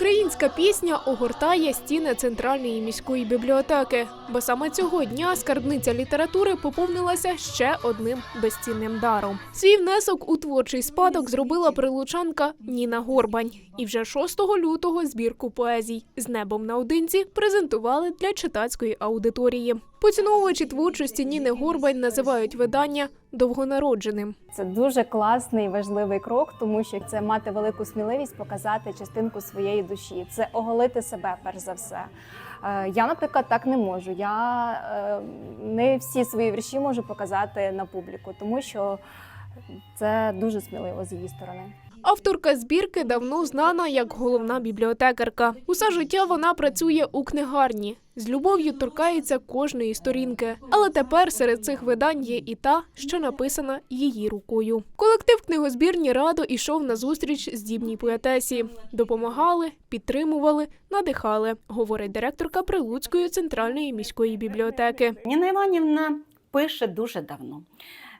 Українська пісня огортає стіни центральної міської бібліотеки, бо саме цього дня скарбниця літератури поповнилася ще одним безцінним даром. Свій внесок у творчий спадок зробила прилучанка Ніна Горбань. І вже 6 лютого збірку поезій з небом наодинці презентували для читацької аудиторії. Поціновувачі творчості Ніни Горбань називають видання довгонародженим. Це дуже класний важливий крок, тому що це мати велику сміливість показати частинку своєї душі, це оголити себе перш за все. Е, Я, наприклад, так не можу. Я е, не всі свої вірші можу показати на публіку, тому що це дуже сміливо з її сторони. Авторка збірки давно знана як головна бібліотекарка. Усе життя вона працює у книгарні. З любов'ю торкається кожної сторінки. Але тепер серед цих видань є і та, що написана її рукою. Колектив книгозбірні радо ішов на зустріч здібній поетесі. Допомагали, підтримували, надихали, говорить директорка Прилуцької центральної міської бібліотеки. Ніна Іванівна пише дуже давно.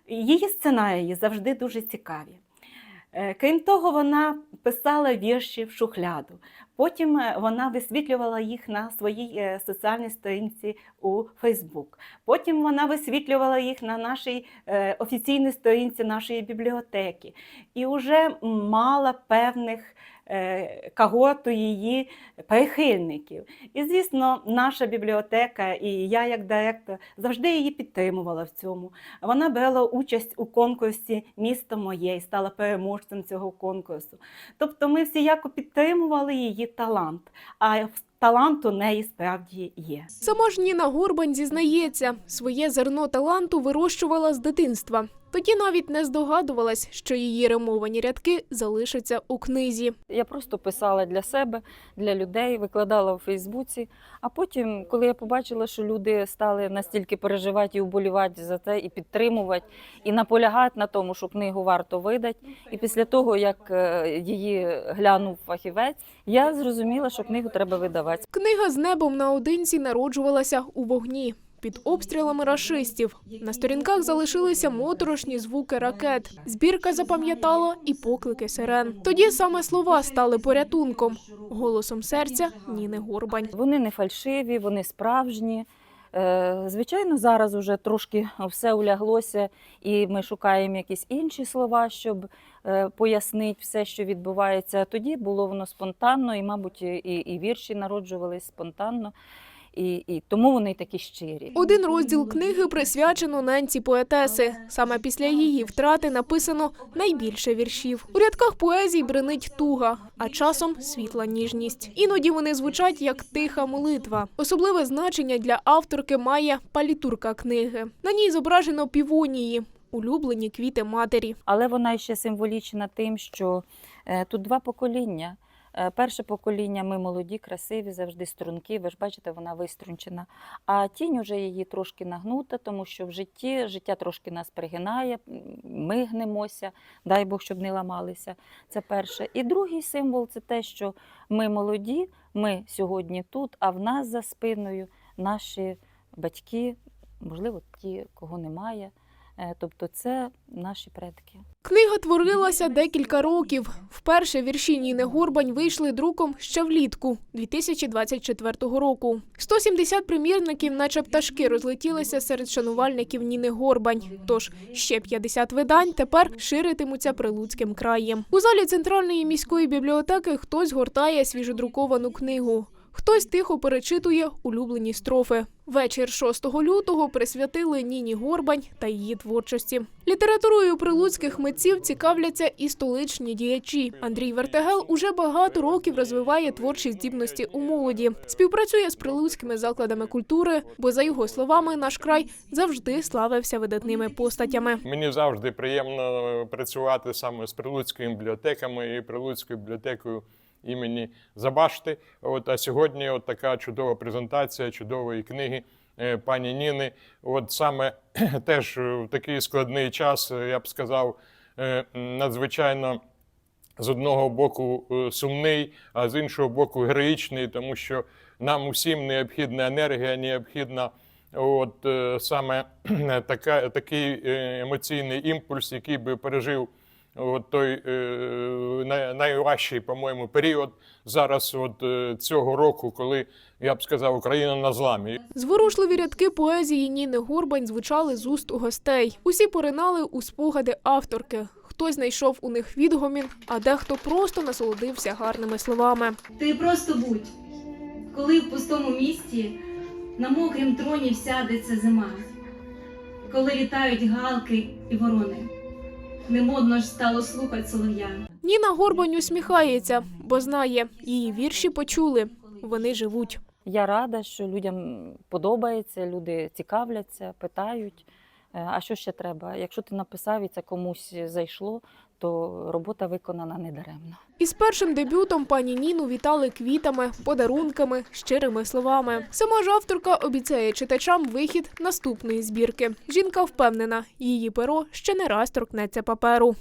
Її сценарії завжди дуже цікаві. Е, Крім того, вона писала вірші в шухляду. Потім е, вона висвітлювала їх на своїй е, соціальній сторінці у Фейсбук. Потім вона висвітлювала їх на нашій офіційній сторінці нашої бібліотеки. І вже мала певних е, її прихильників. І, звісно, наша бібліотека і я, як директор, завжди її підтримувала в цьому. Вона брала участь у конкурсі Місто моє і стала переможцем цього конкурсу. Тобто ми всі яко підтримували її талант, а талант у неї справді є. Сама ж Ніна Горбань зізнається, своє зерно таланту вирощувала з дитинства. Тоді навіть не здогадувалась, що її римовані рядки залишаться у книзі. Я просто писала для себе, для людей, викладала у Фейсбуці. А потім, коли я побачила, що люди стали настільки переживати і вболівати за це, і підтримувати, і наполягати на тому, що книгу варто видати. І після того, як е, її глянув фахівець, я зрозуміла, що книгу треба видавати. Книга з небом наодинці народжувалася у вогні. Під обстрілами рашистів на сторінках залишилися моторошні звуки ракет. Збірка запам'ятала і поклики сирен. Тоді саме слова стали порятунком, голосом серця Ніни Горбань. Вони не фальшиві, вони справжні. Е, Звичайно, зараз уже трошки все уляглося, і ми шукаємо якісь інші слова, щоб е, пояснити все, що відбувається. Тоді було воно спонтанно, і, мабуть, і, і вірші народжувались спонтанно, і, і тому вони такі щирі. Один розділ книги присвячено ненці поетеси. Саме після її втрати написано найбільше віршів. У рядках поезій бренить туга, а часом світла ніжність. Іноді вони звучать як тиха молитва. Особливе значення для авторки має палітурка книги. На ній зображено півонії, улюблені квіти матері. Але вона ще символічна тим, що е, тут два покоління. Е, Перше покоління ми молоді, красиві, завжди струнки. Ви ж бачите, вона виструнчена. А тінь уже її трошки нагнута, тому що в житті життя трошки нас пригинає, ми гнемося, дай Бог, щоб не ламалися. Це перше. І другий символ це те, що ми молоді, ми сьогодні тут, а в нас за спиною наші батьки, можливо, ті, кого немає. Е, Тобто це наші предки. Книга творилася декілька років. Вперше вірші Ніни Горбань вийшли друком ще влітку 2024 року. 170 примірників, наче пташки, розлетілися серед шанувальників Ніни Горбань. Тож ще 50 видань тепер ширитимуться прилуцьким краєм. У залі центральної міської бібліотеки хтось гортає свіжодруковану книгу. Хтось тихо перечитує улюблені строфи. Вечір 6 лютого присвятили Ніні Горбань та її творчості. Літературою прилуцьких митців цікавляться і столичні діячі. Андрій Вертегел уже багато років розвиває творчі здібності у молоді. Співпрацює з прилуцькими закладами культури, бо за його словами, наш край завжди славився видатними постатями. Мені завжди приємно працювати саме з прилуцькими бібліотеками і прилуцькою бібліотекою імені Забашти. От, а сьогодні от така чудова презентація чудової книги е, пані Ніни. От саме теж в такий складний час, е, я б сказав, е, надзвичайно. З одного боку е, сумний, а з іншого боку героїчний, тому що нам усім необхідна енергія, необхідна от е, саме така, такий е, емоційний імпульс, який би пережив от той е, най- найважчий, по-моєму, період зараз, от е, цього року, коли я б сказав, Україна на зламі. Зворушливі рядки поезії Ніни Гурбань звучали з уст у гостей. Усі поринали у спогади авторки. Хтось знайшов у них відгомін, а дехто просто насолодився гарними словами. Ти просто будь, коли в пустому місті на мокрім троні всядеться зима, коли літають галки і ворони. Не модно ж стало слухать солов'я. Ніна Горбань усміхається, бо знає, її вірші почули. Вони живуть. Я рада, що людям подобається, люди цікавляться, питають. Е, А що ще треба? Якщо ти написав і це комусь зайшло, то робота виконана недаремно. Із першим дебютом пані Ніну вітали квітами, подарунками, щирими словами. Сама ж авторка обіцяє читачам вихід наступної збірки. Жінка впевнена, її перо ще не раз торкнеться паперу.